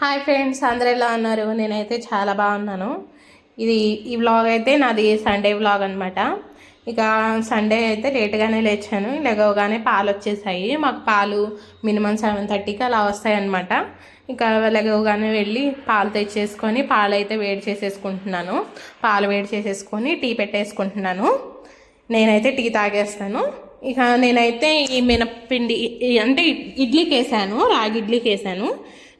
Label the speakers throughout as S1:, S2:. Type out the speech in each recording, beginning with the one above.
S1: Hi friends అందరు ఎలా ఉన్నారు? నేనైతే చాలా బాగున్నాను. ఇది ఈ వ్లాగ్ అయితే నాది సండే వ్లాగ్ అనమాట ఇక సండే అయితే లేట్గానే లేచాను. లెగవగానే పాలు వచ్చేసాయి. మాకు పాలు మినిమం సెవెన్ థర్టీకి అలా వస్తాయి అనమాట ఇక లేవగానే వెళ్ళి పాలు తెచ్చేసుకొని పాలు అయితే వేడి చేసేసుకుంటున్నాను. పాలు వేడి చేసేసుకొని టీ పెట్టేసుకుంటున్నాను. నేనైతే టీ తాగేస్తాను. ఇక నేనైతే ఈ మినప్పిండి అంటే ఇడ్లీకి వేసాను రాగి ఇడ్లీకి వేసాను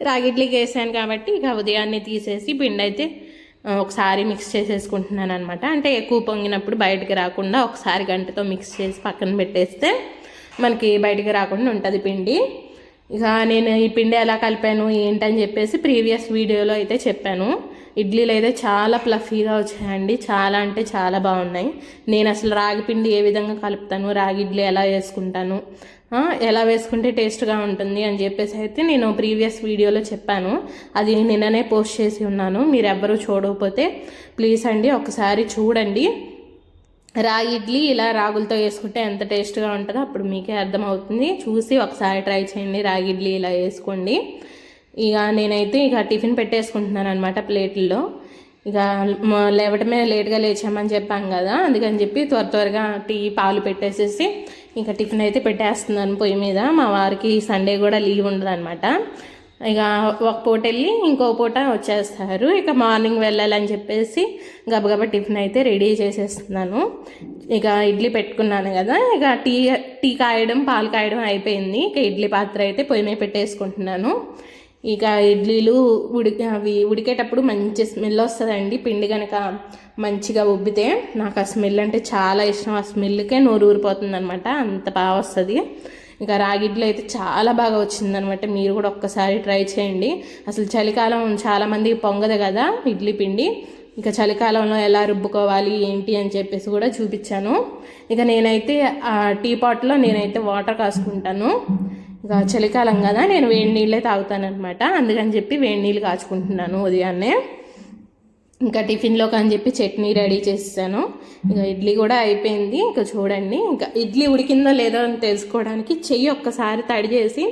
S1: రాగిడ్లీకి వేసాను కాబట్టి ఇక ఉదయాన్నే తీసేసి పిండి అయితే ఒకసారి మిక్స్ చేసేసుకుంటున్నాను అనమాట అంటే ఎక్కువ పొంగినప్పుడు బయటకి రాకుండా ఒకసారి గంటతో మిక్స్ చేసి పక్కన పెట్టేస్తే మనకి బయటకు రాకుండా ఉంటుంది పిండి. ఇక నేను ఈ పిండి ఎలా కలిపాను ఏంటని చెప్పేసి ప్రీవియస్ వీడియోలో అయితే చెప్పాను. ఇడ్లీలు అయితే చాలా ప్లఫీగా వచ్చాయండి. చాలా అంటే చాలా బాగున్నాయి. నేను అసలు రాగి పిండి ఏ విధంగా కలుపుతాను రాగి ఇడ్లీ ఎలా వేసుకుంటాను ఎలా వేసుకుంటే టేస్ట్గా ఉంటుంది అని చెప్పేసి అయితే నేను ప్రీవియస్ వీడియోలో చెప్పాను. అది నిన్ననే పోస్ట్ చేసి ఉన్నాను. మీరు ఎవ్వరూ చూడకపోతే ప్లీజ్ అండి ఒకసారి చూడండి. రాగి ఇడ్లీ ఇలా రాగులతో వేసుకుంటే ఎంత టేస్ట్గా ఉంటుందో అప్పుడు మీకే అర్థమవుతుంది. చూసి ఒకసారి ట్రై చేయండి. రాగి ఇడ్లీ ఇలా వేసుకోండి. ఇక నేనైతే ఇక టిఫిన్ పెట్టేసుకుంటున్నాను అనమాట ప్లేట్లో ఇక లేవటమే లేట్గా లేచామని చెప్పాం కదా అందుకని చెప్పి త్వర త్వరగా టీ పాలు పెట్టేసేసి ఇంకా టిఫిన్ అయితే పెట్టేస్తున్నాను పొయ్యి మీద. మా వారికి సండే కూడా లీవ్ ఉండదు ఇక ఒక పూట వెళ్ళి ఇంకో పూట వచ్చేస్తారు. ఇక మార్నింగ్ వెళ్ళాలని చెప్పేసి గబగబా టిఫిన్ అయితే రెడీ చేసేస్తున్నాను. ఇక ఇడ్లీ పెట్టుకున్నాను కదా ఇక టీ టీ కాయడం పాలు కాయడం అయిపోయింది. ఇక ఇడ్లీ పాత్ర అయితే పొయ్యి మీద పెట్టేసుకుంటున్నాను. ఇక ఇడ్లీలు ఉడికి అవి ఉడికేటప్పుడు మంచి స్మెల్ వస్తుందండి. పిండి కనుక మంచిగా ఉబ్బితే నాకు ఆ స్మెల్ అంటే చాలా ఇష్టం. ఆ స్మెల్కే నోరు ఊరిపోతుంది అనమాట అంత బాగా వస్తుంది. ఇంకా రాగిడ్లు అయితే చాలా బాగా వచ్చిందనమాట. మీరు కూడా ఒక్కసారి ట్రై చేయండి. అసలు చలికాలం చాలామంది పొంగదు కదా ఇడ్లీ పిండి. ఇక చలికాలంలో ఎలా రుబ్బుకోవాలి ఏంటి అని చెప్పేసి కూడా చూపించాను. ఇక నేనైతే ఆ టీ పాట్లో నేనైతే వాటర్ కాసుకుంటాను. ఇక చలికాలం కదా నేను వేడి నీళ్ళే తాగుతానమాట అందుకని చెప్పి వేడి నీళ్ళు కాచుకుంటున్నాను ఉదయాన్నే. ఇంకా టిఫిన్లోకి అని చెప్పి చట్నీ రెడీ చేస్తాను ఇంకా ఇడ్లీ కూడా అయిపోయింది. ఇంకా చూడండి ఇంకా ఇడ్లీ ఉడికిందో లేదో అని తెలుసుకోవడానికి చెయ్యి ఒక్కసారి తడి చేసి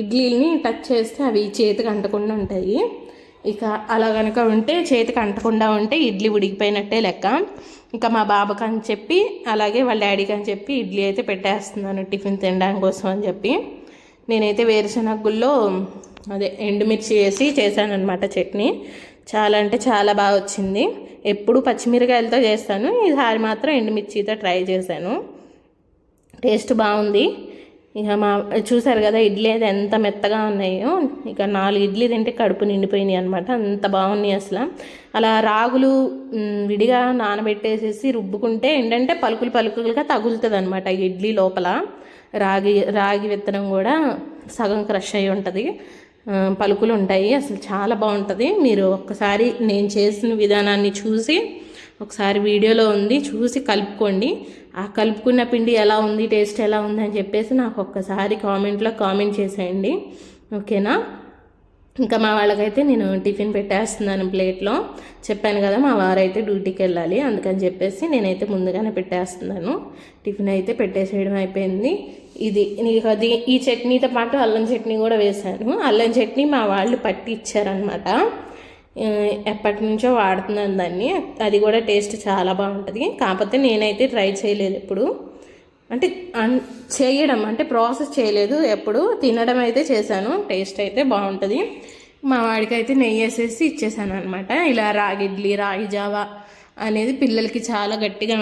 S1: ఇడ్లీని టచ్ చేస్తే అవి చేతికి అంటకుండా ఉంటాయి. ఇక అలా కనుక ఉంటే చేతికి అంటకుండా ఉంటే ఇడ్లీ ఉడికిపోయినట్టే లెక్క. ఇంకా మా బాబుకి అని చెప్పి అలాగే వాళ్ళ డాడీకి అని చెప్పి ఇడ్లీ అయితే పెట్టేస్తున్నాను టిఫిన్ తినడానికి కోసం అని చెప్పి. నేనైతే వేరుశనగుల్లో అదే ఎండుమిర్చి వేసి చేశానమాట చట్నీ. చాలా అంటే చాలా బాగా వచ్చింది. ఎప్పుడు పచ్చిమిరకాయలతో చేస్తాను. ఈసారి మాత్రం ఎండుమిర్చితో ట్రై చేశాను. టేస్ట్ బాగుంది. ఇక మా చూసారు కదా ఇడ్లీ అయితే ఎంత మెత్తగా ఉన్నాయో. ఇక నాలుగు ఇడ్లీ తింటే కడుపు నిండిపోయినాయి అనమాట అంత బాగున్నాయి అసలు. అలా రాగులు విడిగా నానబెట్టేసేసి రుబ్బుకుంటే ఏంటంటే పలుకులు పలుకులుగా తగులుతుంది అనమాట ఇడ్లీ లోపల. రాగి రాగి విత్తనం కూడా సగం క్రష్ అయి ఉంటుంది. పలుకులు ఉంటాయి. అసలు చాలా బాగుంటుంది. మీరు ఒక్కసారి నేను చేసిన విధానాన్ని చూసి ఒకసారి వీడియోలో ఉంది చూసి కలుపుకోండి. ఆ కలుపుకున్న పిండి ఎలా ఉంది టేస్ట్ ఎలా ఉంది అని చెప్పేసి నాకు ఒక్కసారి కామెంట్లో కామెంట్ చేసేయండి. ఓకేనా? ఇంకా మా వాళ్ళకైతే నేను టిఫిన్ పెట్టేస్తున్నాను ప్లేట్లో. చెప్పాను కదా మా వారైతే డ్యూటీకి వెళ్ళాలి. అందుకని చెప్పేసి నేనైతే ముందుగానే పెట్టేస్తున్నాను. టిఫిన్ అయితే పెట్టేసేయడం అయిపోయింది. ఇది నీకు అది ఈ చట్నీతో పాటు అల్లం చట్నీ కూడా వేశాను. అల్లం చట్నీ మా వాళ్ళు పట్టి ఇచ్చారనమాట ఎప్పటి నుంచో వాడుతున్నాను దాన్ని. అది కూడా టేస్ట్ చాలా బాగుంటుంది. కాకపోతే నేనైతే ట్రై చేయలేదు ఇప్పుడు అంటే అన్- చేయడం అంటే ప్రాసెస్ చేయలేదు ఎప్పుడు. తినడం అయితే చేశాను టేస్ట్ అయితే బాగుంటుంది. మా వాడికైతే నెయ్యి వేసేసి ఇచ్చేసాను అనమాట ఇలా రాగి ఇడ్లీ రాగి జావా అనేది పిల్లలకి చాలా గట్టిగా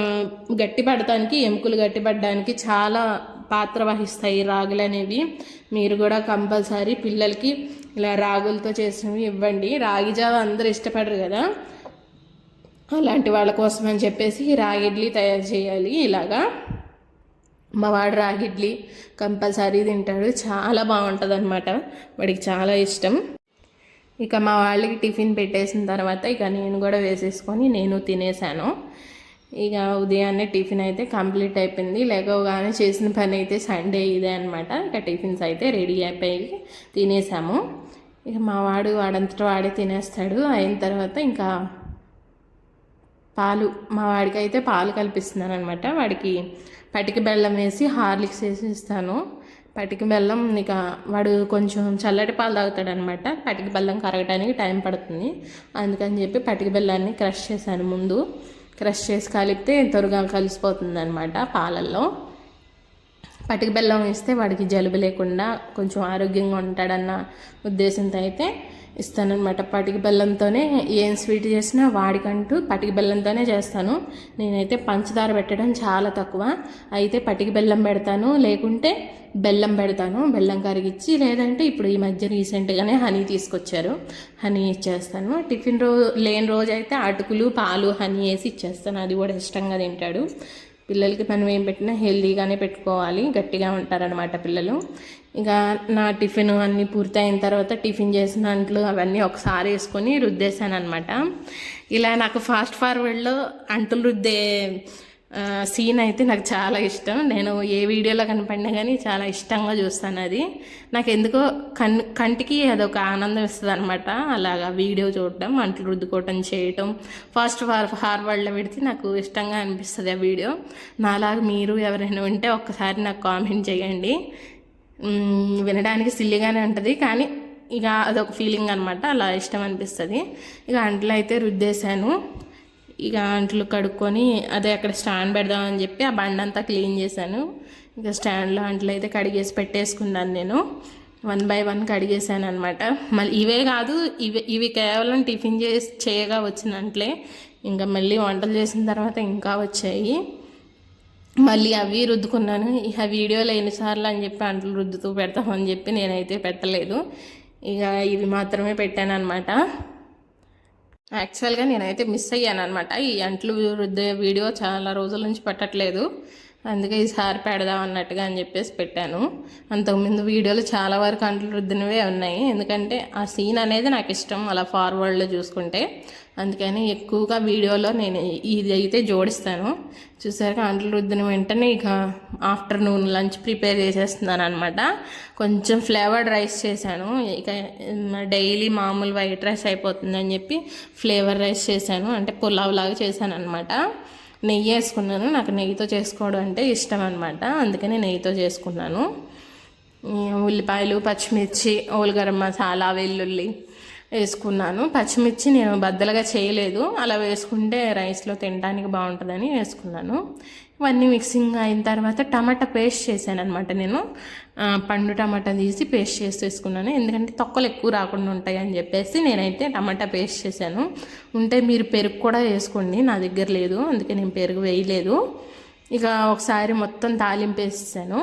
S1: గట్టి పడటానికి ఎముకలు గట్టి పడడానికి చాలా పాత్ర వహిస్తాయి రాగులు అనేవి. మీరు కూడా కంపల్సరీ పిల్లలకి ఇలా రాగులతో చేసినవి ఇవ్వండి. రాగి జావా అందరూ ఇష్టపడరు కదా. అలాంటి వాళ్ళ కోసం అని చెప్పేసి రాగి ఇడ్లీ తయారు చేయాలి ఇలాగా. మా వాడు రాగి ఇడ్లీ కంపల్సరీ తింటాడు. చాలా బాగుంటుంది అనమాట వాడికి చాలా ఇష్టం. ఇక మా వాళ్ళకి టిఫిన్ పెట్టేసిన తర్వాత ఇక నేను కూడా వేసేసుకొని నేను తినేసాను ఇక ఉదయాన్నే టిఫిన్ అయితే కంప్లీట్ అయిపోయింది. లేకగానే చేసిన పని అయితే సండే ఇదే అనమాట ఇక టిఫిన్స్ అయితే రెడీ అయిపోయి తినేసాము ఇక మా వాడు వాడంతటా వాడే తినేస్తాడు. అయిన తర్వాత ఇంకా పాలు మా వాడికి అయితే పాలు కల్పిస్తున్నాను అనమాట వాడికి పటిక బెల్లం వేసి హార్లిక్స్ వేసి ఇస్తాను. పటికి బెల్లం ఇక వాడు కొంచెం చల్లటి పాలు తాగుతాడనమాట పటికి బెల్లం కరగడానికి టైం పడుతుంది. అందుకని చెప్పి పటికి బెల్లాన్ని క్రష్ చేశాను ముందు. క్రష్ చేసి కలిపితే త్వరగా కలిసిపోతుంది అనమాట పాలల్లో. పటిక బెల్లం వేస్తే వాడికి జలుబు లేకుండా కొంచెం ఆరోగ్యంగా ఉంటాడన్న ఉద్దేశంతో అయితే ఇస్తానన్నమాట. పటిక బెల్లంతోనే ఏం స్వీట్ చేసినా వాడికంటూ పటిక బెల్లంతోనే చేస్తాను. నేనైతే పంచదార పెట్టడం చాలా తక్కువ. అయితే పటిక బెల్లం పెడతాను లేకుంటే బెల్లం పెడతాను. బెల్లం కరిగిచ్చి లేదంటే ఇప్పుడు ఈ మధ్య రీసెంట్గానే హనీ తీసుకొచ్చారు. హనీ ఇచ్చేస్తాను. టిఫిన్ రోజు లేని రోజు అయితే అటుకులు పాలు హనీ వేసి ఇచ్చేస్తాను. అది కూడా ఇష్టంగా తింటాడు. పిల్లలకి మనం ఏం పెట్టినా హెల్దీగానే పెట్టుకోవాలి గట్టిగా ఉంటారనమాట పిల్లలు. ఇక నా టిఫిన్ అన్నీ పూర్తయిన తర్వాత టిఫిన్ చేసిన అంట్లు అవన్నీ ఒకసారి వేసుకొని రుద్దేశాను అనమాట ఇలా నాకు ఫాస్ట్ ఫార్వర్డ్లో అంటులు రుద్దే సీన్ అయితే నాకు చాలా ఇష్టం. నేను ఏ వీడియోలో కనపడినా కానీ చాలా ఇష్టంగా చూస్తాను అది. నాకు ఎందుకో కన్ కంటికి అదొక ఆనందం ఇస్తుంది అనమాట అలాగా వీడియో చూడటం అంట్లు రుద్దుకోవటం చేయటం. ఫాస్ట్ ఫార్ ఫార్వర్డ్లో పెడితే నాకు ఇష్టంగా అనిపిస్తుంది ఆ వీడియో. నాలాగా మీరు ఎవరైనా ఉంటే ఒక్కసారి నాకు కామెంట్ చేయండి. వినడానికి సిల్లిగానే ఉంటుంది కానీ ఇక అదొక ఫీలింగ్ అనమాట అలా ఇష్టం అనిపిస్తుంది. ఇక అంట్లో అయితే రుద్దేశాను. ఇక అంట్లు కడుక్కొని అదే అక్కడ స్టాండ్ పెడదామని చెప్పి ఆ బండి అంతా క్లీన్ చేశాను. ఇంకా స్టాండ్లో అంట్లు అయితే కడిగేసి పెట్టేసుకున్నాను నేను. వన్ బై వన్ కడిగేసాను అనమాట మళ్ళీ ఇవే కాదు ఇవి ఇవి కేవలం టిఫిన్ చేసి చేయగా వచ్చిన అంట్లే. ఇంకా మళ్ళీ వంటలు చేసిన తర్వాత ఇంకా వచ్చాయి. మళ్ళీ అవి రుద్దుకున్నాను. ఇక వీడియోలు ఎన్నిసార్లు అని చెప్పి అంట్లు రుద్దుతూ పెడతామని చెప్పి నేనైతే పెట్టలేదు. ఇక ఇవి మాత్రమే పెట్టాను అనమాట యాక్చువల్గా నేనైతే మిస్ అయ్యాను అనమాట ఈ అంట్లు రుద్దే వీడియో చాలా రోజుల నుంచి పెట్టట్లేదు. అందుకే ఈసారి పెడదాం అన్నట్టుగా అని చెప్పేసి పెట్టాను. అంతకుముందు వీడియోలు చాలా వరకు అంట్లు రుద్దినవే ఉన్నాయి. ఎందుకంటే ఆ సీన్ అనేది నాకు ఇష్టం అలా ఫార్వర్డ్లో చూసుకుంటే. అందుకని ఎక్కువగా వీడియోలో నేను ఇది అయితే జోడిస్తాను. చూసాక అంట్లు రుద్దిన వెంటనే ఇక ఆఫ్టర్నూన్ లంచ్ ప్రిపేర్ చేసేస్తున్నాను అనమాట కొంచెం ఫ్లేవర్డ్ రైస్ చేశాను. ఇక డైలీ మామూలు వైట్ రైస్ అయిపోతుందని చెప్పి ఫ్లేవర్ రైస్ చేశాను. అంటే పులావ్ లాగా చేశాను అనమాట నెయ్యి వేసుకున్నాను. నాకు నెయ్యితో చేసుకోవడం అంటే ఇష్టం అనమాట అందుకని నెయ్యితో చేసుకున్నాను. ఉల్లిపాయలు పచ్చిమిర్చి ఓల్గరం మసాలా వెల్లుల్లి వేసుకున్నాను. పచ్చిమిర్చి నేను బద్దలుగా చేయలేదు. అలా వేసుకుంటే రైస్లో తినడానికి బాగుంటుందని వేసుకున్నాను. ఇవన్నీ మిక్సింగ్ అయిన తర్వాత టమాటా పేస్ట్ చేశాను అనమాట నేను పండు టమాటా తీసి పేస్ట్ చేసి వేసుకున్నాను. ఎందుకంటే తొక్కలు ఎక్కువ రాకుండా ఉంటాయి అని చెప్పేసి నేనైతే టమాటా పేస్ట్ చేశాను. ఉంటే మీరు పెరుగు కూడా వేసుకోండి. నా దగ్గర లేదు. అందుకే నేను పెరుగు వేయలేదు. ఇక ఒకసారి మొత్తం తాలింపు వేసేసాను.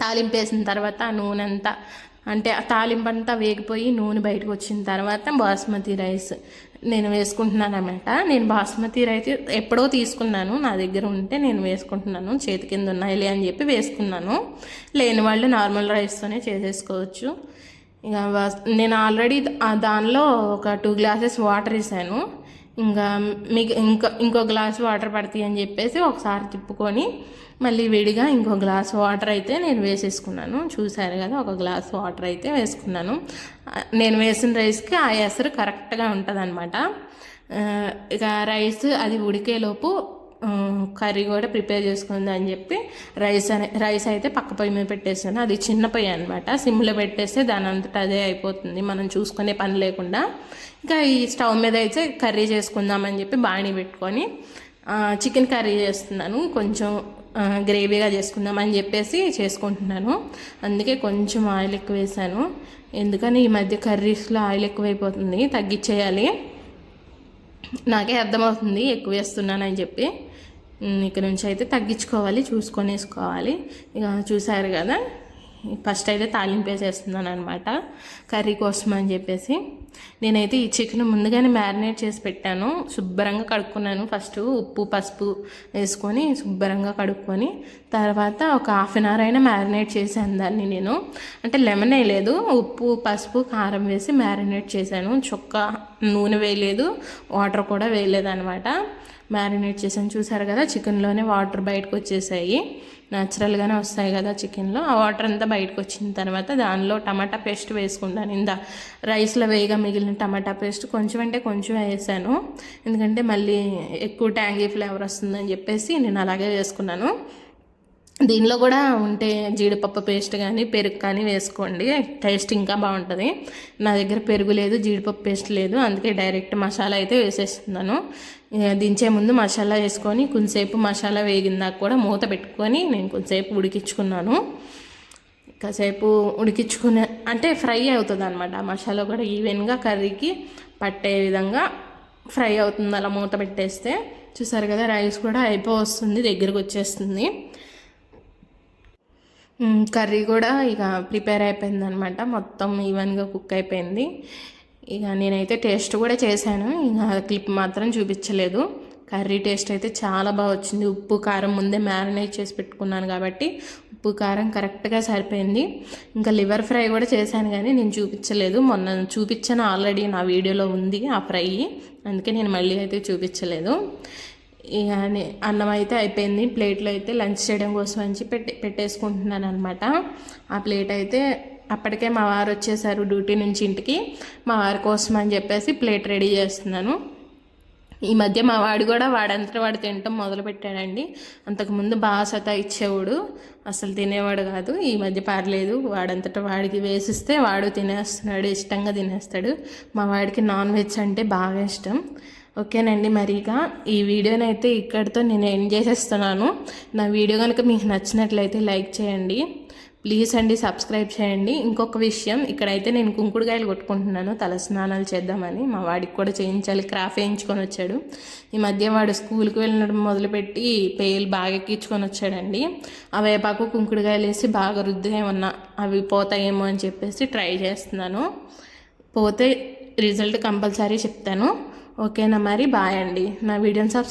S1: తాలింపు వేసిన తర్వాత నూనె అంతా అంటే ఆ తాలింపు అంతా వేగిపోయి నూనె బయటకు వచ్చిన తర్వాత బాస్మతి రైస్ నేను వేసుకుంటున్నాను అనమాట నేను బాస్మతి రైస్ ఎప్పుడో తీసుకున్నాను. నా దగ్గర ఉంటే నేను వేసుకుంటున్నాను. చేతి కింద ఉన్నాయిలే అని చెప్పి వేసుకున్నాను. లేని వాళ్ళు నార్మల్ రైస్తోనే చేసేసుకోవచ్చు. ఇక నేను ఆల్రెడీ దానిలో ఒక టూ గ్లాసెస్ వాటర్ వేసాను. ఇంకా మీకు ఇంకో ఇంకో గ్లాస్ వాటర్ పడతాయి అని చెప్పేసి ఒకసారి తిప్పుకొని మళ్ళీ విడిగా ఇంకో గ్లాస్ వాటర్ అయితే నేను వేసేసుకున్నాను. చూసారు కదా ఒక గ్లాస్ వాటర్ అయితే వేసుకున్నాను. నేను వేసిన రైస్కి ఆ ఎసరు కరెక్ట్గా ఉంటుంది అనమాట ఇక రైస్ అది ఉడికేలోపు కర్రీ కూడా ప్రిపేర్ చేసుకుంది అని చెప్పి రైస్ అనే రైస్ అయితే పక్క పొయ్యి మీద పెట్టేసాను అది చిన్న పొయ్యి అనమాట సిమ్లో పెట్టేస్తే దాని అంతటా అదే అయిపోతుంది. మనం చూసుకునే పని లేకుండా. ఇంకా ఈ స్టవ్ మీద అయితే కర్రీ చేసుకుందామని చెప్పి బాణీ పెట్టుకొని చికెన్ కర్రీ చేస్తున్నాను. కొంచెం గ్రేవీగా చేసుకుందామని చెప్పేసి చేసుకుంటున్నాను. అందుకే కొంచెం ఆయిల్ ఎక్కువ వేసాను. ఎందుకని ఈ మధ్య కర్రీస్లో ఆయిల్ ఎక్కువైపోతుంది తగ్గించేయాలి నాకే అర్థమవుతుంది ఎక్కువ వేస్తున్నానని చెప్పి. ఉమ్, ఇక నుంచి అయితే తగ్గించుకోవాలి చూసుకొని వేసుకోవాలి ఇక చూసారు కదా ఫస్ట్ అయితే తాలింపే వేసేస్తున్నాను అనమాట కర్రీ కోసం అని చెప్పేసి. నేనైతే ఈ చికెన్ ముందుగానే మ్యారినేట్ చేసి పెట్టాను. శుభ్రంగా కడుక్కున్నాను. ఫస్ట్ ఉప్పు పసుపు వేసుకొని శుభ్రంగా కడుక్కొని తర్వాత ఒక హాఫ్ అన్ అవర్ అయినా మ్యారినేట్ చేశాను దాన్ని నేను. అంటే లెమన్ వేయలేదు ఉప్పు పసుపు కారం వేసి మ్యారినేట్ చేశాను. చొక్క నూనె వేయలేదు వాటర్ కూడా వేయలేదు అనమాట మ్యారినేట్ చేశాను. చూసారు కదా చికెన్లోనే వాటర్ బయటకు వచ్చేసాయి. న్యాచురల్గానే వస్తాయి కదా చికెన్లో ఆ వాటర్ అంతా బయటకు వచ్చిన తర్వాత దానిలో టమాటా పేస్ట్ వేసుకుంటాను. ఇందా రైస్లో వేయగా మిగిలిన టమాటా పేస్ట్ కొంచెం అంటే కొంచెం వేసాను. ఎందుకంటే మళ్ళీ ఎక్కువ ట్యాంగీ ఫ్లేవర్ వస్తుందని చెప్పేసి నేను అలాగే వేసుకున్నాను. దీనిలో కూడా ఉంటే జీడిపప్పు పేస్ట్ కానీ పెరుగు కానీ వేసుకోండి. టేస్ట్ ఇంకా బాగుంటుంది. నా దగ్గర పెరుగు లేదు జీడిపప్పు పేస్ట్ లేదు. అందుకే డైరెక్ట్ మసాలా అయితే వేసేస్తున్నాను. ఇక దించే ముందు మసాలా వేసుకొని కొంచెంసేపు మసాలా వేగిందాక కూడా మూత పెట్టుకొని నేను కొంచెంసేపు ఉడికించుకున్నాను. కాసేపు ఉడికించుకునే అంటే ఫ్రై అవుతుంది అనమాట మసాలా కూడా ఈవెన్గా కర్రీకి పట్టే విధంగా ఫ్రై అవుతుంది అలా మూత పెట్టేస్తే. చూసారు కదా రైస్ కూడా అయిపో వస్తుంది దగ్గరకు వచ్చేస్తుంది కర్రీ కూడా ఇక ప్రిపేర్ అయిపోయింది అనమాట మొత్తం ఈవెన్గా కుక్ అయిపోయింది. ఇక నేనైతే టేస్ట్ కూడా చేశాను. ఇక క్లిప్ మాత్రం చూపించలేదు. కర్రీ టేస్ట్ అయితే చాలా బాగా వచ్చింది. ఉప్పు కారం ముందే మ్యారినేట్ చేసి పెట్టుకున్నాను కాబట్టి ఉప్పు కారం కరెక్ట్గా సరిపోయింది. ఇంకా లివర్ ఫ్రై కూడా చేశాను కానీ నేను చూపించలేదు. మొన్న చూపించాను ఆల్రెడీ నా వీడియోలో ఉంది ఆ ఫ్రై. అందుకే నేను మళ్ళీ అయితే చూపించలేదు. అన్నం అయితే అయిపోయింది. ప్లేట్లో అయితే లంచ్ చేయడం కోసం అని పెట్టి పెట్టేసుకుంటున్నాను అనమాట ఆ ప్లేట్ అయితే అప్పటికే మా వారు వచ్చేసారు డ్యూటీ నుంచి ఇంటికి. మా వారి కోసం అని చెప్పేసి ప్లేట్ రెడీ చేస్తున్నాను. ఈ మధ్య మా వాడు కూడా వాడంతట వాడు తినటం మొదలు పెట్టాడండి. అంతకుముందు బాగా సతా ఇచ్చేవాడు. అసలు తినేవాడు కాదు. ఈ మధ్య పర్లేదు. వాడంతట వాడికి వేసిస్తే వాడు తినేస్తున్నాడు ఇష్టంగా తినేస్తాడు. మా వాడికి నాన్ వెజ్ అంటే బాగా ఇష్టం. ఓకేనండి మరి ఇక ఈ వీడియోని అయితే ఇక్కడితో నేను ఎండ్ చేసేస్తున్నాను. నా వీడియో కనుక మీకు నచ్చినట్లయితే లైక్ చేయండి ప్లీజ్ అండి సబ్స్క్రైబ్ చేయండి. ఇంకొక విషయం ఇక్కడైతే నేను కుంకుడుకాయలు కొట్టుకుంటున్నాను తల స్నానాలు చేద్దామని. మా వాడికి కూడా చేయించాలి క్రాఫ్ వేయించుకొని వచ్చాడు. ఈ మధ్య వాడు స్కూల్కి వెళ్ళడం మొదలుపెట్టి పేలు బాగా ఎక్కించుకొని వచ్చాడండి. ఆ వేపాకు కుంకుడుకాయలు వేసి బాగా రుద్దేమన్నా అవి పోతాయేమో అని చెప్పేసి ట్రై చేస్తున్నాను. పోతే రిజల్ట్ కంపల్సరీ చెప్తాను. ఓకేనా మరి? బాయ్ అండి. నా వీడియోని సబ్స్క్రైబ్